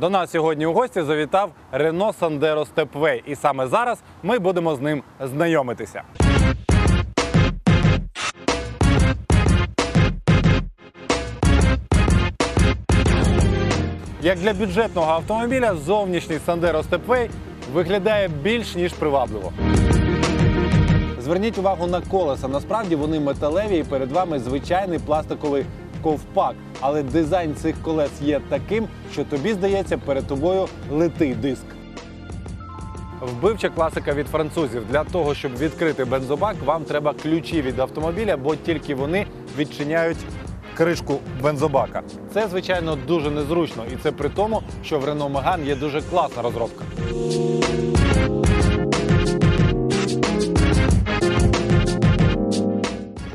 До нас сьогодні у гості завітав Renault Sandero Stepway. І саме зараз ми будемо з ним знайомитися. Як для бюджетного автомобіля, зовнішній Sandero Stepway виглядає більш ніж привабливо. Зверніть увагу на колеса. Насправді вони металеві і перед вами звичайний пластиковий ковпак. Але дизайн цих колес є таким, що тобі здається, перед тобою литий диск. Вбивча класика від французів. Для того, щоб відкрити бензобак, вам треба ключі від автомобіля, бо тільки вони відчиняють кришку бензобака. Це, звичайно, дуже незручно, і це при тому, що в Renault Megane є дуже класна розробка.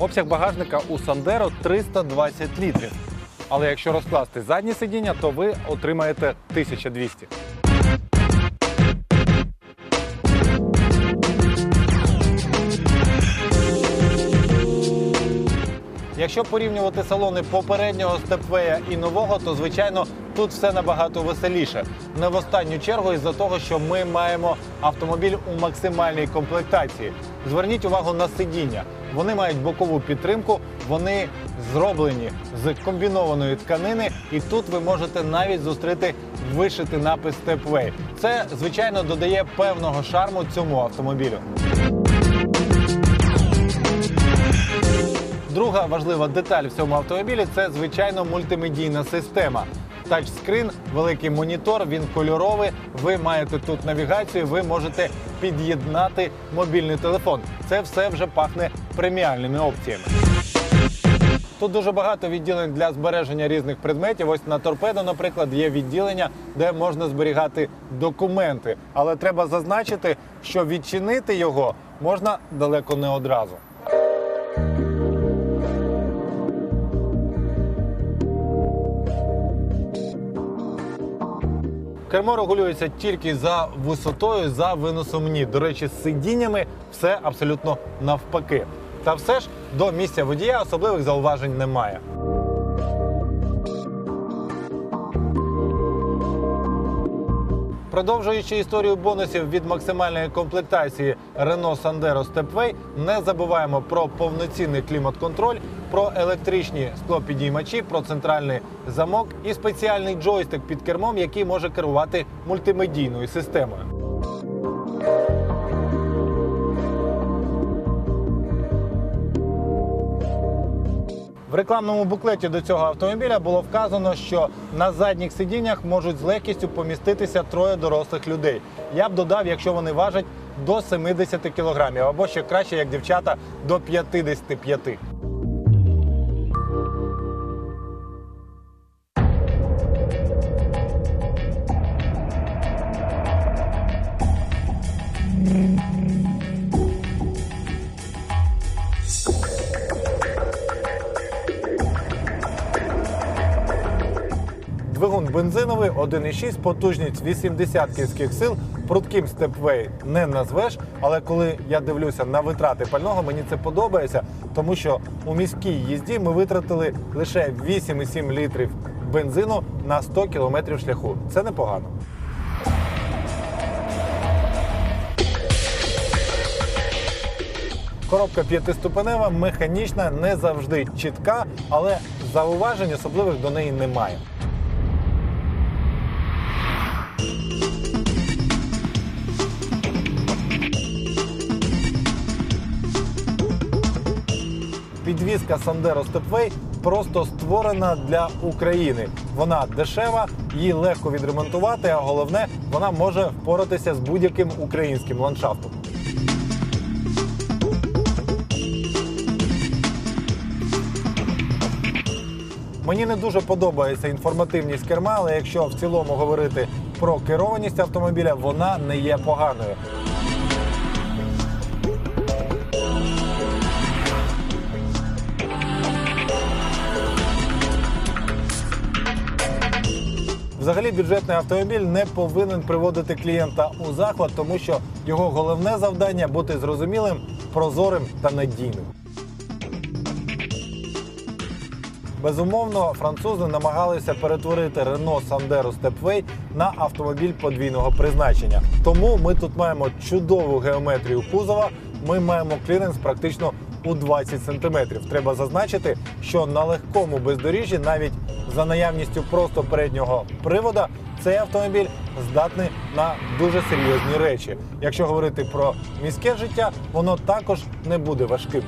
Обсяг багажника у Sandero 320 літрів. Але якщо розкласти заднє сидіння, то ви отримаєте 1200. Якщо порівнювати салони попереднього степвея і нового, то звичайно тут все набагато веселіше. Не в останню чергу із-за того, що ми маємо автомобіль у максимальній комплектації. Зверніть увагу на сидіння. Вони мають бокову підтримку, вони зроблені з комбінованої тканини, і тут ви можете навіть зустріти вишитий напис Stepway. Це звичайно додає певного шарму цьому автомобілю. Друга важлива деталь в цьому автомобілі це звичайно мультимедійна система. Тачскрін, великий монітор, він кольоровий. Ви маєте тут навігацію, ви можете під'єднати мобільний телефон. Це все вже пахне преміальними опціями. Тут дуже багато відділень для збереження різних предметів. Ось на торпедо, наприклад, є відділення, де можна зберігати документи. Але треба зазначити, що відчинити його можна далеко не одразу. Кермо регулюється тільки за висотою, за виносом ні. До речі, з сидіннями все абсолютно навпаки. Та все ж до місця водія особливих зауважень немає. Продовжуючи історію бонусів від максимальної комплектації Renault Sandero Stepway, не забуваємо про повноцінний клімат-контроль, про електричні склопідіймачі, про центральний замок і спеціальний джойстик під кермом, який може керувати мультимедійною системою. В рекламному буклеті до цього автомобіля було вказано, що на задніх сидіннях можуть з легкістю поміститися троє дорослих людей. Я б додав, якщо вони важать до 70 кілограмів, або ще краще, як дівчата, до 55. Двигун бензиновий 1,6, потужність 80 кінських сил. Прудким степвей не назвеш, але коли я дивлюся на витрати пального, мені це подобається, тому що у міській їзді ми витратили лише 8,7 літрів бензину на 100 кілометрів шляху. Це непогано. Коробка п'ятиступенева, механічна, не завжди чітка, але зауважень особливих до неї немає. Підвізка Sandero Stepway просто створена для України. Вона дешева, її легко відремонтувати, а головне, вона може впоратися з будь-яким українським ландшафтом. Мені не дуже подобається інформативність керма, але якщо в цілому говорити про керованість автомобіля, вона не є поганою. Взагалі, бюджетний автомобіль не повинен приводити клієнта у захват, тому що його головне завдання бути зрозумілим, прозорим та надійним. Безумовно, французи намагалися перетворити Renault Sandero Stepway на автомобіль подвійного призначення. Тому ми тут маємо чудову геометрію кузова. Ми маємо кліренс практично у 20 сантиметрів. Треба зазначити, що на легкому бездоріжжі, навіть за наявністю просто переднього привода, цей автомобіль здатний на дуже серйозні речі. Якщо говорити про міське життя, воно також не буде важким.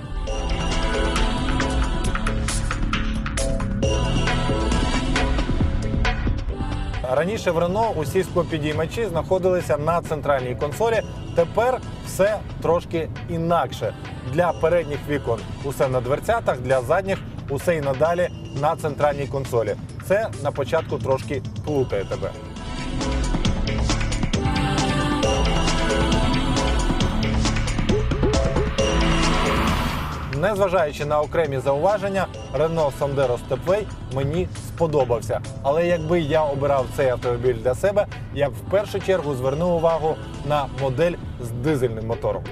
Раніше в Рено усі склопідіймачі знаходилися на центральній консолі. Тепер все трошки інакше. Для передніх вікон усе на дверцятах, для задніх усе і надалі на центральній консолі. Це на початку трошки плутає тебе. Незважаючи на окремі зауваження, Renault Sandero Stepway мені сподобався. Але якби я обирав цей автомобіль для себе, я б в першу чергу звернув увагу на модель з дизельним мотором.